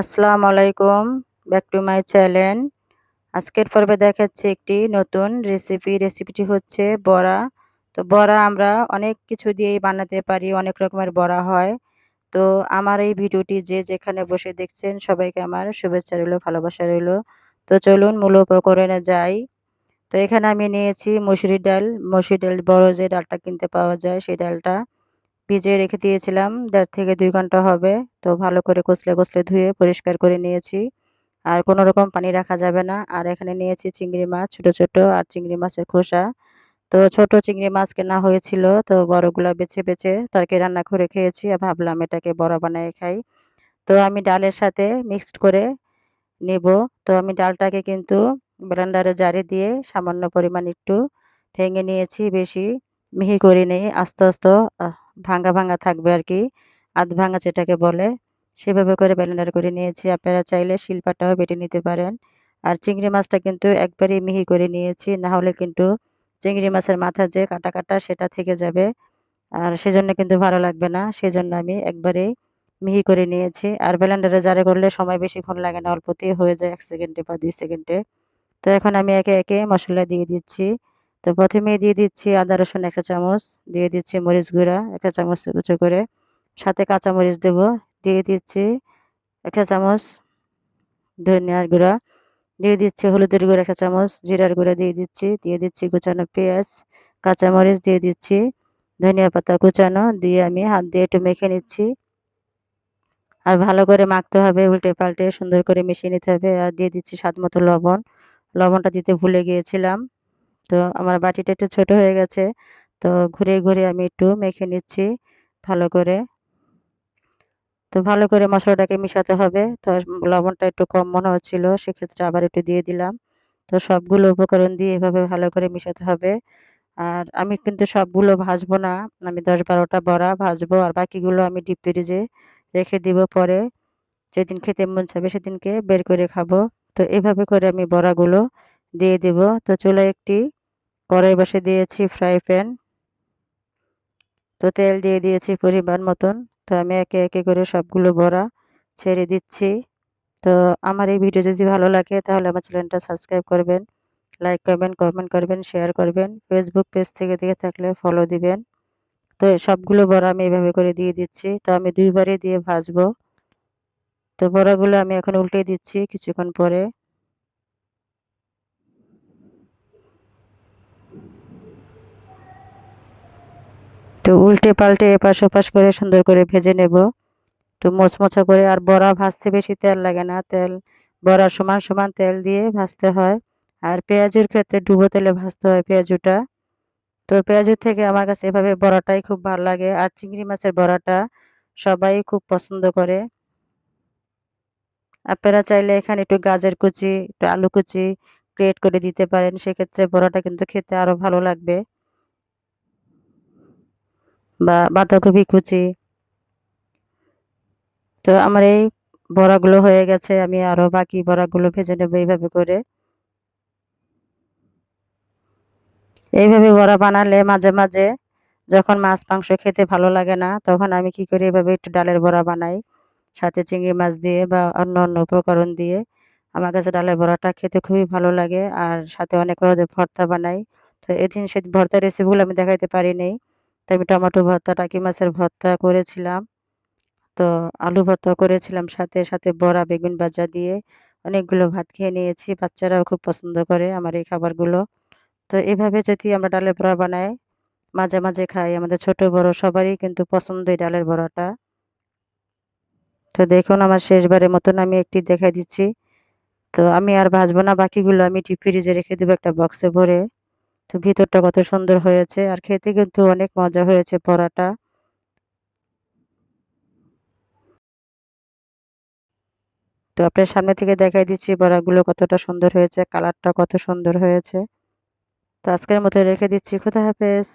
আসসালামু আলাইকুম, back to my channel. আজকের পর্বে দেখাচ্ছি একটি নতুন রেসিপি রেসিপিটি হচ্ছে বড়া। তো বড়া আমরা অনেক কিছু দিয়েই বানাতে পারি, অনেক রকমের বড়া হয়। তো আমার এই ভিডিওটি যে যেখানে বসে দেখছেন সবাইকে আমার শুভেচ্ছা রইল, ভালোবাসা রইল। তো চলুন মূল উপকরণে যাই। তো এখানে আমি নিয়েছি মসুরি ডাল। মসুরি ডাল বড় যে ডালটা কিনতে পাওয়া যায় সেই ডালটা। ভিজিয়ে রেখে দিয়েছিলাম। দেড় থেকে দুই ঘণ্টা হবে। তো ভালো করে কচলে কচলে ধুয়ে পরিষ্কার করে নিয়েছি। আর কোনো রকম পানি রাখা যাবে না। আর এখানে নিয়েছি চিংড়ি মাছ, ছোট ছোট, আর চিংড়ি মাছের খোসা। তো ছোট চিংড়ি মাছ কেনা হয়েছিল। তো বড়গুলো বেছে বেছে তরকারি রান্না করে খেয়েছি। আর ভাবলাম এটাকে বড় বানিয়ে খাই। তো আমি ডালের সাথে মিক্সড করে নেব। তো আমি ডালটাকে কিন্তু ব্লেন্ডারে জারে দিয়ে সামান্য পরিমাণ একটু ভেঙে নিয়েছি বেশি। মিহি করে নিই আস্তে আস্তে ভাঙা ভাঙ্গা থাকবে আর কি আধ ভাঙা যেটাকে বলে, সেভাবে করে ব্লেন্ডার করে নিয়েছি। আপনারা চাইলে শিলপাটাও বেটে নিতে পারেন। আর চিংড়ি মাছটা কিন্তু একবারেই মিহি করে নিয়েছি, না হলে কিন্তু চিংড়ি মাছের মাথা যে কাটা কাটা সেটা থেকে যাবে। আর সেজন্য কিন্তু ভালো লাগবে না, সেজন্য আমি একবারেই মিহি করে নিয়েছি। আর ব্লেন্ডারে জারে করলে সময় বেশিক্ষণ লাগে না, অল্পতেই হয়ে যায় এক সেকেন্ডে বা দুই সেকেন্ডে। তো এখন আমি একে একে মশলা দিয়ে দিচ্ছি। তো প্রথমে দিয়ে দিচ্ছি আদা, রসুন একটা চামচ, দিয়ে দিচ্ছি মরিচ গুঁড়া একটা চামচ কুচো করে। সাথে কাঁচা মরিচ দেব, দিয়ে দিচ্ছি একটা চামচ ধনিয়ার গুঁড়া, দিয়ে দিচ্ছি হলুদের গুঁড়া একটা চামচ, জিরার গুঁড়া দিয়ে দিচ্ছি দিয়ে দিচ্ছি কুচানো পেঁয়াজ কাঁচামরিচ দিয়ে দিচ্ছি, ধনিয়া পাতা কুচানো, দিয়ে আমি হাত দিয়ে একটু মেখে নিচ্ছি। আর ভালো করে মাখতে হবে, উল্টে পাল্টে সুন্দর করে মিশিয়ে নিতে হবে। আর দিয়ে দিচ্ছি স্বাদ মতো লবণ, লবণটা দিতে ভুলে গিয়েছিলাম। তো আমার বাটিটা একটু ছোট হয়ে গেছে। তো ঘুরে ঘুরে আমি একটু মেখে নিচ্ছি ভালো করে। তো ভালো করে মশলাটাকে মিশাতে হবে। তো লবণটা একটু কম মনে হচ্ছিল, সেক্ষেত্রে আবার একটু দিয়ে দিলাম। তো সবগুলো উপকরণ দিয়ে এভাবে ভালো করে মিশাতে হবে। আর আমি কিন্তু সবগুলো ভাজবো না। আমি দশ বারোটা বড়া ভাজবো, আর বাকিগুলো আমি ডিপ ফ্রিজে রেখে দিব পরে। যেদিন খেতে মন চাবে সেদিনকে বের করে খাব। তো এভাবে করে আমি বড়াগুলো দিয়ে দিব। তো চুলো একটি কড়াই বসে দিয়েছি ফ্রাই প্যান তো তেল দিয়ে দিয়েছি পরিমাণ মতন। তো আমি একে একে করে সবগুলো বড়া ছেড়ে দিচ্ছি। তো আমার এই ভিডিও যদি ভালো লাগে, তাহলে আমার চ্যানেলটা সাবস্ক্রাইব করবেন লাইক করবেন কমেন্ট করবেন শেয়ার করবেন ফেসবুক পেজ থেকে দেখে থাকলে ফলো দিবেন। তো সবগুলো বড়া আমি এভাবে করে দিয়ে দিচ্ছি। তো আমি দুইবারে দিয়ে ভাজবো। তো বড়াগুলো আমি এখন উল্টে দিচ্ছি কিছুক্ষণ পরে। তো উল্টে পাল্টে এপাশ ওপাশ করে সুন্দর করে ভেজে নেব। তো মোচমোচা করে আর বড়া ভাজতে বেশি তেল লাগে না। তেল, বড়া সমান সমান তেল দিয়ে ভাজতে হয়। আর পেঁয়াজের ক্ষেত্রে ডুবো তেলে ভাজতে হয় পেঁয়াজুটা। তো পেঁয়াজুর থেকে আমার কাছে এভাবে বড়াটাই খুব ভালো লাগে। আর চিংড়ি মাছের বড়াটা সবাই খুব পছন্দ করে। আপনারা চাইলে এখানে একটু গাজর কুচি, একটু আলু কুচি, গ্রেট করে দিতে পারেন। সেক্ষেত্রে বড়াটা কিন্তু খেতে আরও ভালো লাগবে। বা বাঁধাকপি কুচি। তো আমার এই বড়াগুলো হয়ে গেছে, আমি আরও বাকি বড়াগুলো ভেজে নেব এইভাবে করে। এইভাবে বড়া বানালে মাঝে মাঝে যখন মাছ মাংস খেতে ভালো লাগে না, তখন আমি কি করি, এভাবে একটু ডালের বড়া বানাই। সাথে চিংড়ি মাছ দিয়ে বা অন্য অন্য উপকরণ দিয়ে আমার কাছে ডালের বড়াটা খেতে খুবই ভালো লাগে। আর সাথে অনেক ভর্তা বানাই। তো এদিন সে ভর্তা রেসিপিগুলো আমি দেখাইতে পারিনি। তো আমি টমেটো ভর্তা, টাকি মাছের ভর্তা করেছিলাম। তো আলু ভর্তা করেছিলাম সাথে সাথে বড়া, বেগুন ভাজা দিয়ে। অনেকগুলো ভাত খেয়ে নিয়েছি, বাচ্চারাও খুব পছন্দ করে আমার এই খাবারগুলো। তো এভাবে যদি আমরা ডালের বড়া বানাই, মাঝে মাঝে খাই, আমাদের ছোট, বড় সবারই কিন্তু পছন্দ এই ডালের বড়াটা। তো দেখুন আমার শেষবারের মতন আমি একটি দেখাই দিচ্ছি। তো আমি আর ভাজবো না, বাকিগুলো আমি টিপ ফ্রিজে রেখে দেবো একটা বক্সে ভরে। তো ভিতরটা কত সুন্দর হয়েছে। আর খেতে কিন্তু অনেক মজা হয়েছে পরাটা। তো আপনার সামনে থেকে দেখাই দিচ্ছি বড়াগুলো কতটা সুন্দর হয়েছে কালারটা কত সুন্দর হয়েছে। তো আজকের মতো রেখে দিচ্ছি। খুদা হাফেজ।